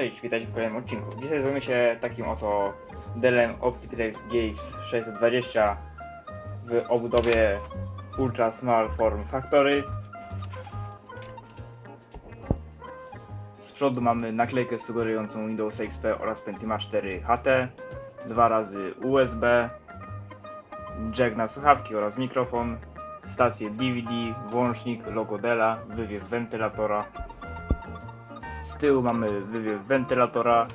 Cześć, witajcie w kolejnym odcinku. Dzisiaj zajmiemy się takim oto Dellem Optiplex GX 620 w obudowie Ultra Small Form Factory. Z przodu mamy naklejkę sugerującą Windows XP oraz Pentium 4 HT, dwa razy USB, jack na słuchawki oraz mikrofon, stację DVD, włącznik, logo Della, wywiew wentylatora, tyłu mamy wywiew wentylatora,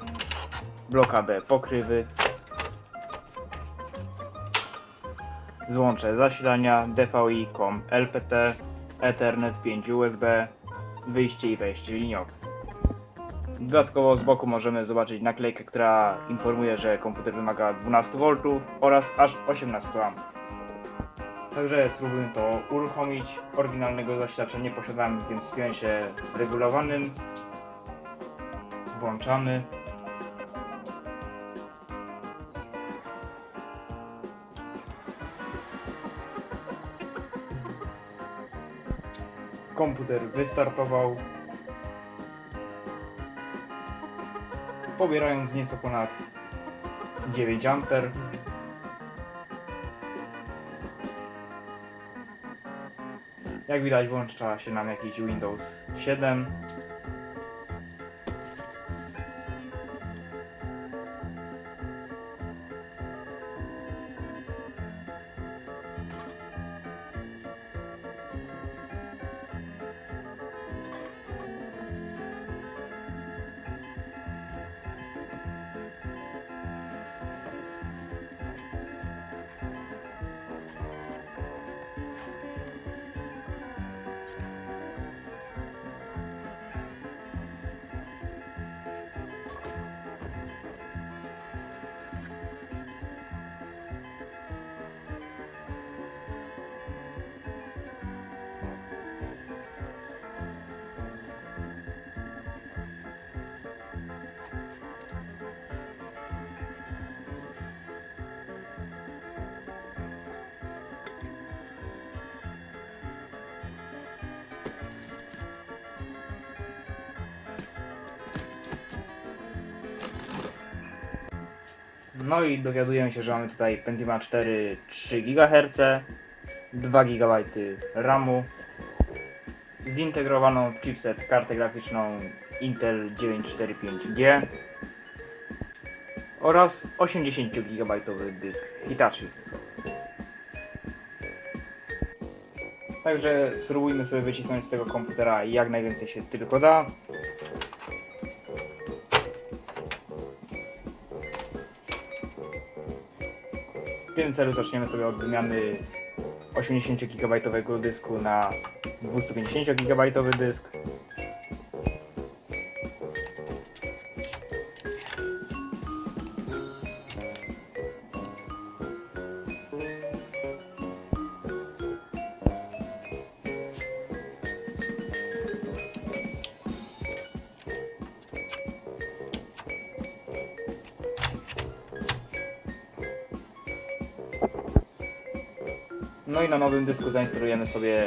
blokadę pokrywy, złącze zasilania, DVI, COM, LPT, Ethernet 5 USB, wyjście i wejście liniowe. Dodatkowo z boku możemy zobaczyć naklejkę, która informuje, że komputer wymaga 12 V oraz aż 18 A. Także spróbuję to uruchomić. Oryginalnego zasilacza nie posiadam, więc spiąłem się regulowanym. Włączamy. Komputer wystartował. Pobierając nieco ponad 9 A. Jak widać włącza się nam jakiś Windows 7. No i dowiadujemy się, że mamy tutaj Pentium 4 3 GHz, 2 GB RAMu, zintegrowaną w chipset kartę graficzną Intel 945G oraz 80 GB dysk Hitachi. Także spróbujmy sobie wycisnąć z tego komputera jak najwięcej się tylko da. W tym celu zaczniemy sobie od wymiany 80 GB dysku na 250 GB dysk. No i na nowym dysku zainstalujemy sobie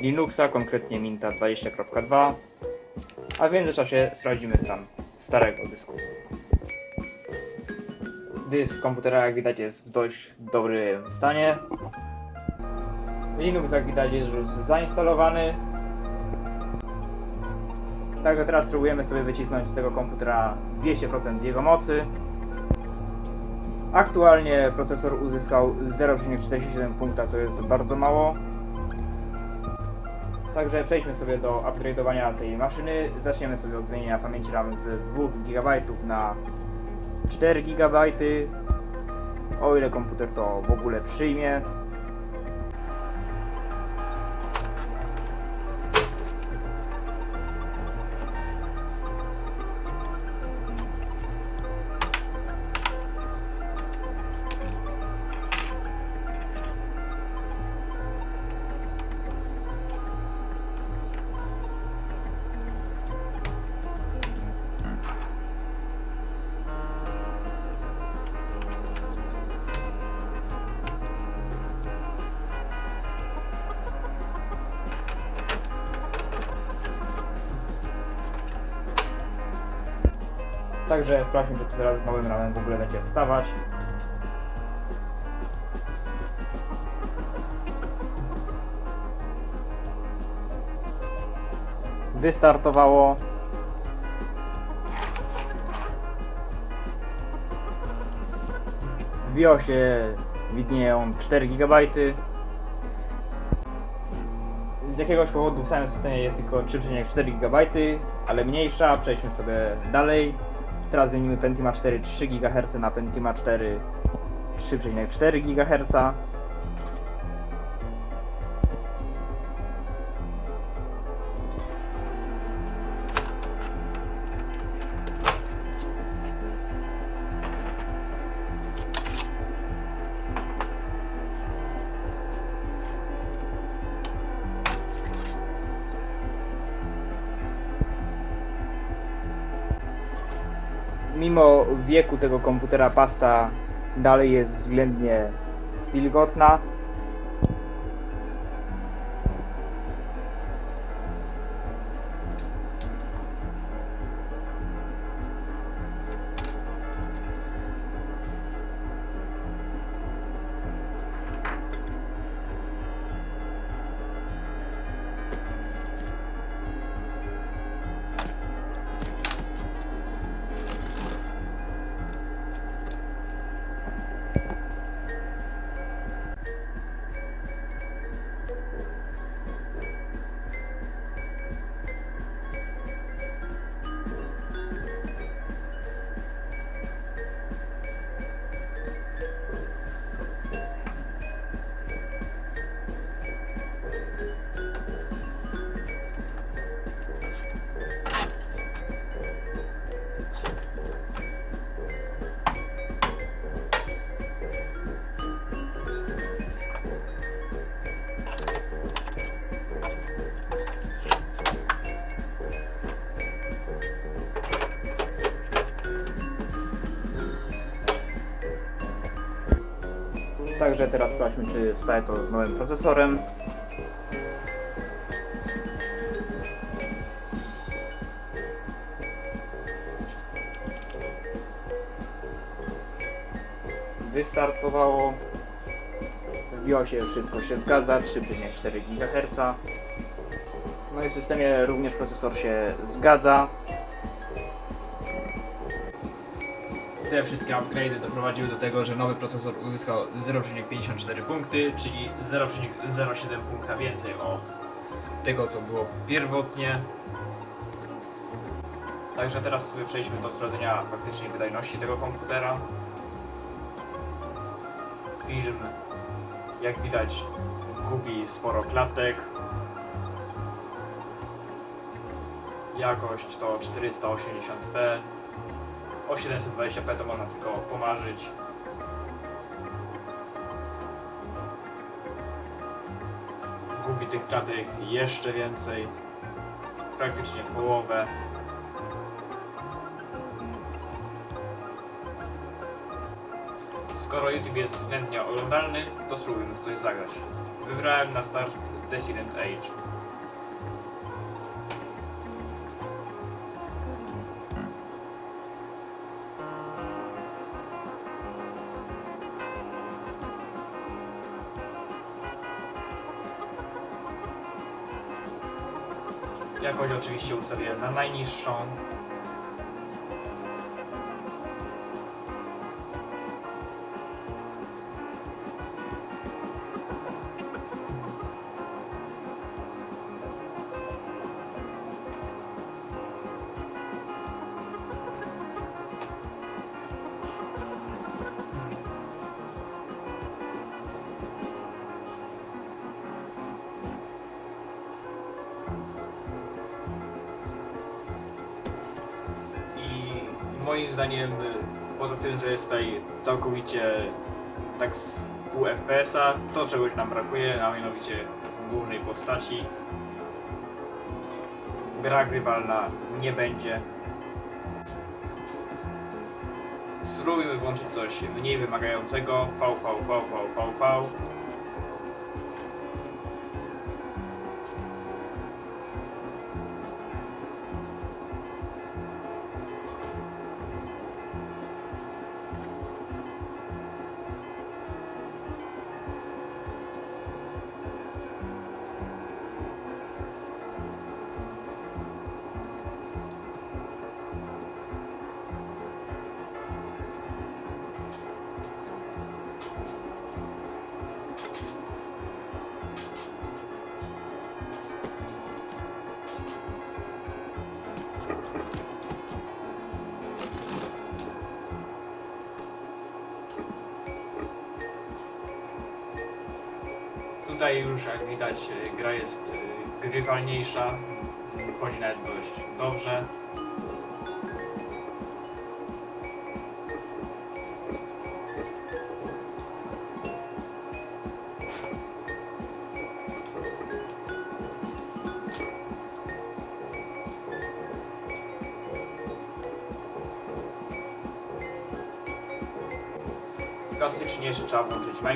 Linuxa, konkretnie Minta 20.2, a w międzyczasie sprawdzimy stan starego dysku. Dysk komputera jak widać jest w dość dobrym stanie. Linux jak widać jest już zainstalowany. Także teraz spróbujemy sobie wycisnąć z tego komputera 200% jego mocy. Aktualnie procesor uzyskał 0,47 punkta, co jest bardzo mało. Także przejdźmy sobie do upgrade'owania tej maszyny. Zaczniemy sobie od zmienienia pamięci RAM z 2 GB na 4 GB. O ile komputer to w ogóle przyjmie. Także sprawdźmy, czy to teraz z nowym ramem w ogóle będzie wstawać. Wystartowało. W BIOSie widnieją 4 GB. Z jakiegoś powodu w samym systemie jest tylko 3,4 GB, ale mniejsza. Przejdźmy sobie dalej. Teraz zmienimy Pentiuma 4 3 GHz na Pentiuma 4 3,4 GHz. Mimo wieku tego komputera pasta dalej jest względnie wilgotna. Także teraz sprawdźmy, czy wstaje to z nowym procesorem. Wystartowało. W BIOSie wszystko się zgadza, 3,4 GHz. No i w systemie również procesor się zgadza. Te wszystkie upgrade'y doprowadziły do tego, że nowy procesor uzyskał 0,54 punkty, czyli 0,07 punkta więcej od tego, co było pierwotnie. Także teraz sobie przejdźmy do sprawdzenia faktycznej wydajności tego komputera. Film, jak widać, gubi sporo klatek. Jakość to 480p. O 720p to można tylko pomarzyć. Gubi tych klatek jeszcze więcej. Praktycznie połowę. Skoro YouTube jest względnie oglądalny, to spróbujmy w coś zagrać. Wybrałem na start Dissident Age. Oczywiście ustawiłem na najniższą. Moim zdaniem, y, poza tym, że jest tutaj całkowicie tak z pół FPS-a, to czegoś nam brakuje, a mianowicie głównej postaci. Gra grywalna nie będzie. Spróbujmy włączyć coś mniej wymagającego. V, V, V, V, V, V. Tutaj już jak widać gra jest y, grywalniejsza, chodzi nawet dość dobrze.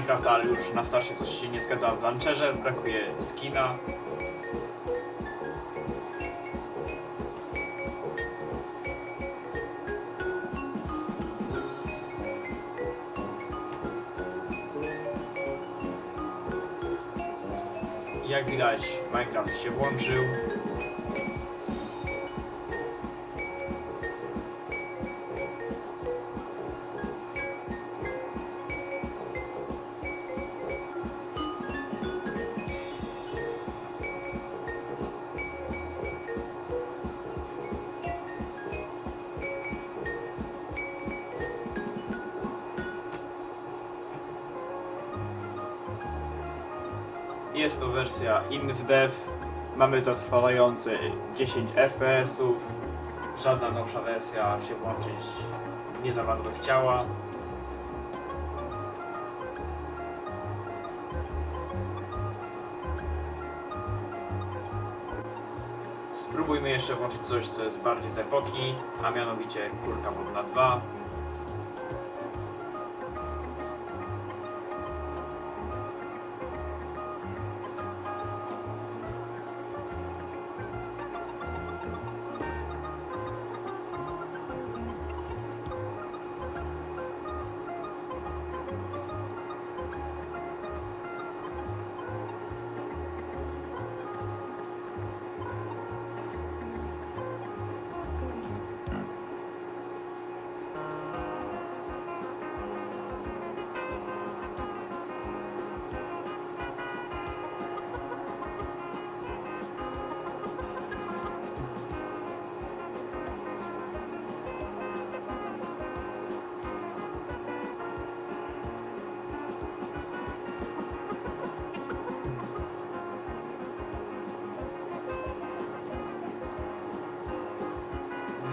Włączyć Minecraft, ale już na starcie coś się nie zgadza w launcherze, brakuje skina. Jak widać Minecraft się włączył. Jest to wersja InfDev. Mamy zatrwalające 10 FPS-ów. Żadna nowsza wersja się włączyć nie za bardzo chciała. Spróbujmy jeszcze włączyć coś, co jest bardziej z epoki, a mianowicie Kurka Wodna 2.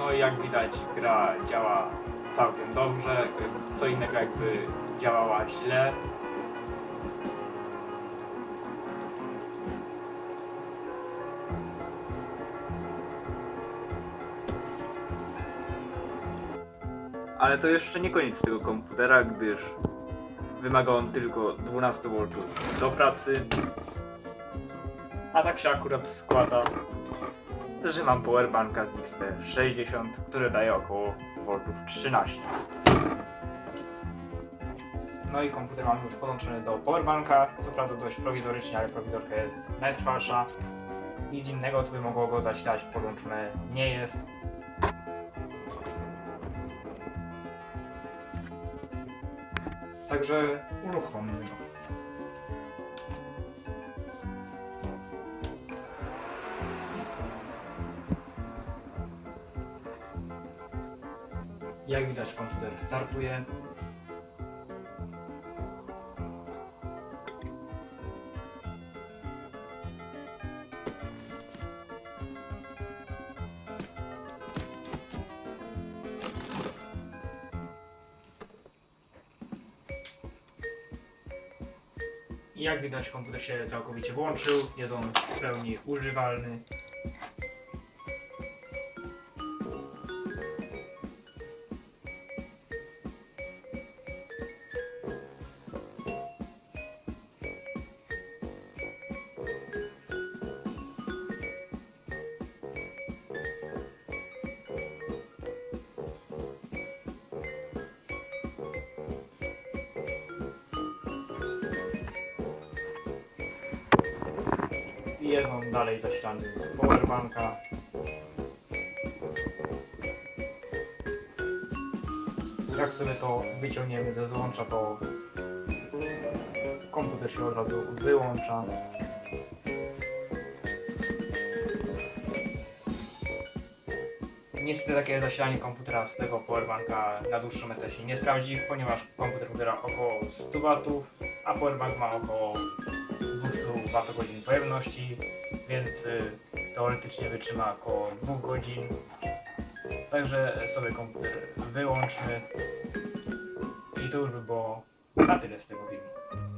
No i jak widać gra działa całkiem dobrze, co innego jakby działała źle. Ale to jeszcze nie koniec tego komputera, gdyż wymaga on tylko 12 V do pracy. A tak się akurat składa, że mam powerbanka z XT60, które daje około voltów 13. No i komputer mam już podłączony do powerbanka, co prawda dość prowizorycznie, ale prowizorka jest najtrwalsza. Nic innego, co by mogło go zasilać, podłączone nie jest. Także uruchommy go. Jak widać komputer startuje. Jak widać komputer się całkowicie włączył, jest on w pełni używalny. On dalej zasilany z powerbanka. Jak sobie to wyciągniemy ze złącza, to komputer się od razu wyłącza. Niestety takie zasilanie komputera z tego powerbanka na dłuższą metę się nie sprawdzi, ponieważ komputer pobiera około 100 W, a powerbank ma około 200 Wh pojemności, więc y, teoretycznie wytrzyma około 2 godzin. Także sobie komputer wyłączmy. I to już by było na tyle z tego filmu.